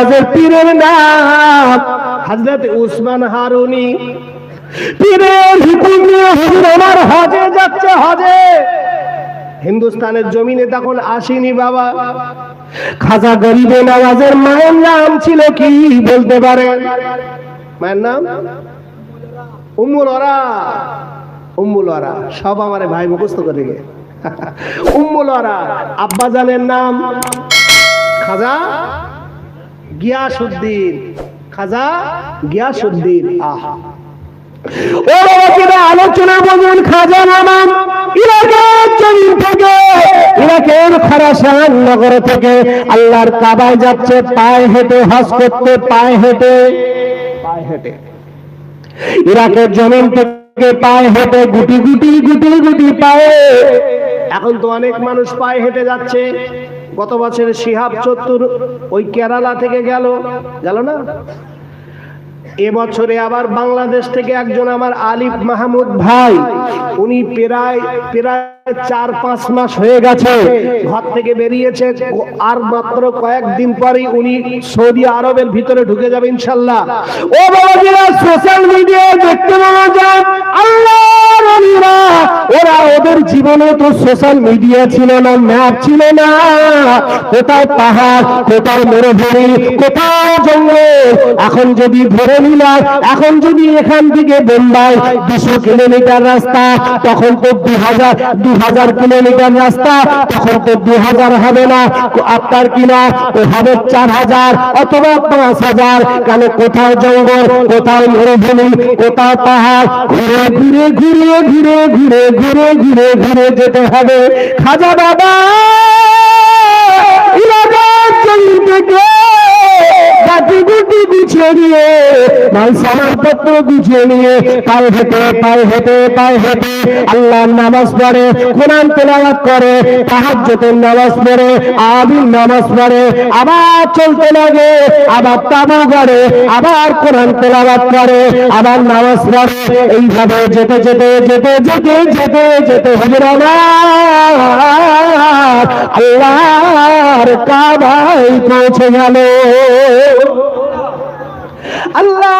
নামাজের পীরের নাম হযরত উসমান হারুনি। পীরের হুকুম নিয়ে আমার হজে যাচ্ছে, হজে। হিন্দুস্তানের জমিনে তখন আসেনি বাবা। খাজা গরিবে নওয়াজের মায়ের নাম ছিল কি বলতে পারেন মায়ের নাম? উম্মুল ওরা। উম্মুল ওরা, সব আমার ভাই মুখস্থ করে গে। উম্মুল ওরা, আব্বা জানের নাম। খাজা গিয়াসুদ্দিন খাজা গিয়াসুদ্দিন আহ। ও বাবাজিরা আলোচনা বলুন খাজা নামাম ইরাকের জমিন থেকে ইরাকের খরাসান নগর থেকে আল্লাহর কাবায় যাচ্ছে পায়ে হেঁটে হজ করতে পায়ে হেঁটে। পায়ে হেঁটে। ইরাকের জমিন থেকে পায়ে হেঁটে গুটি গুটি গুটি গুটি পায়ে। এখন তো অনেক মানুষ পায়ে হেঁটে যাচ্ছে। গত বছর শিহাব চত্বর ওই কেরালা থেকে গেল। গেল না? এবছরে আবার বাংলাদেশ থেকে একজন আমার আলিফ মাহমুদ ভাই, উনি প্রায় প্রায় চার, পাঁচ মাস হয়ে গেছে ঘর থেকে বেরিয়েছে। আর মাত্র কয়েকদিন পরেই উনি সৌদি আরবের ভিতরে ঢুকে যাবে ইনশাল্লাহ। ও বাবাজিরা সোশ্যাল মিডিয়ায় দেখতে পাওয়া যায় আল্লাহর অলিরা, ওরা ওদের জীবনে তো সোশ্যাল মিডিয়া ছিল না ম্যাপ ছিল না। কোথায় পাহাড় কোথায় মরুভূমি কোথায় জঙ্গল? এখন যদি নিলাম এখন যদি এখান থেকে বোম্বাই দুশো কিলোমিটার রাস্তা তখন তো দু হাজার দু হাজার কিলোমিটার রাস্তা তখন তো দু হাজার হবে না। আপনার কিনা হবে চার হাজার অথবা পাঁচ হাজার কেন? কোথাও জঙ্গল কোথাও মরুভূমি কোথাও পাহাড়? ঘুরে ঘুরে ঘুরে ঘুরে ঘুরে ঘুরে ঘুরে ঘুরে ঘুরে যেতে হবে। খাজা বাবা! মাল সামান পত্র গুছিয়ে নিয়ে পায়ে হেঁটে পায়ে হেঁটে পায়ে হেঁটে আল্লাহর নামাজ পড়ে, কোরআন তেলাওয়াত করে, তাহাজ্জুদের নামাজ পড়ে আবির নামাজ পড়ে, আবার চলতে লাগে, আবার তাবু করে আবার কোরআন তেলাওয়াত করে, আবার নামাজ পড়ে, এইভাবে যেতে যেতে যেতে যেতে যেতে যেতে আমার আল্লাহর কাবায় পৌঁছে গেল। আল্লাহ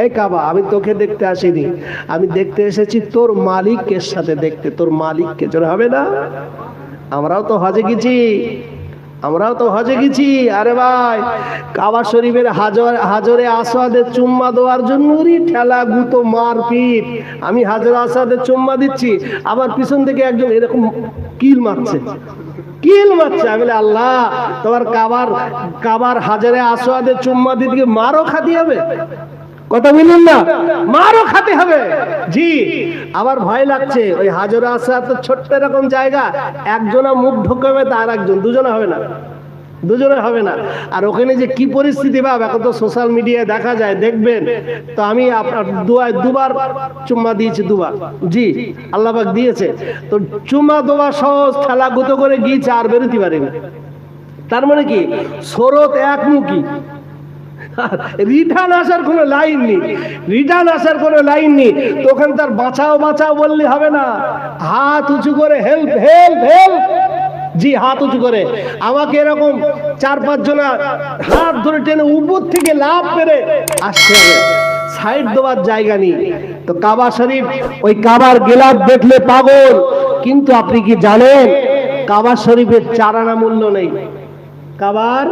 এই কাবা আমি তোকে দেখতে আসিনি। আমি দেখতে এসেছি তোর মালিকের সাথে দেখতে। তোর মালিককে জোরে হবে না? আমরাও তো হজে গেছি। আমরাও তো হজে গেছি। আরে ভাই কাবা শরীফের হাজর হাজরে আসাদের চুম্মা দেওয়ার জন্য ঠেলা গুতো মারপিট। আমি হাজর আসাদের চুম্মা দিচ্ছি। আবার পিছন থেকে একজন এরকম কিল মারছে। কিল মারছে। আমি বলি, আল্লাহ তোমার কাবার কাবার হাজারে আসোয়াদের চুম্মা দিদিকে মারও খাতি হবে? কথা বলুন না। মারও খাতে হবে। জি আবার ভয় লাগছে ওই হাজার আসা তো ছোট্ট এরকম জায়গা একজনা মুখ ঢুকাবে তার একজন দুজনে হবে না। দুজনে হবে না। আর ওখানে যে কি পরিস্থিতি ভাব এখন তো সোশ্যাল মিডিয়ায় দেখা যায় দেখবেন। তো আমি আপনার দুয়ায় দুবার চুম্মা দিয়েছি দুবার। জি আল্লাহবাক দিয়েছে। তো চুম্মা দেওয়া সহজ খেলা গুতো করে গিয়েছে আর বেরোতে পারেনি। তার মানে কি? স্রোত একমুখী। রিটার্ন আসার কোনো লাইন নেই। রিটার্ন আসার কোনো লাইন নেই। তখন তার বাঁচাও বাঁচাও বললে হবে না। হাত উঁচু করে হেল্প হেল্প হেল্প জি, হাত উঁচু করে। আমাকে এরকম চার পাঁচ জনা হাত ধরে টেনে উপর থেকে লাভ পেরে হবে সাইড দেওয়ার জায়গা নেই। তো কাবা শরীফ, ওই কাবার গেলাপ দেখলে পাগল। কিন্তু আপনি কি জানেন, কাবা শরীফের চারানা মূল্য নেই। কাবার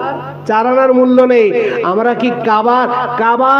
চারানার মূল্য নেই। আমরা কি কাবার কাবার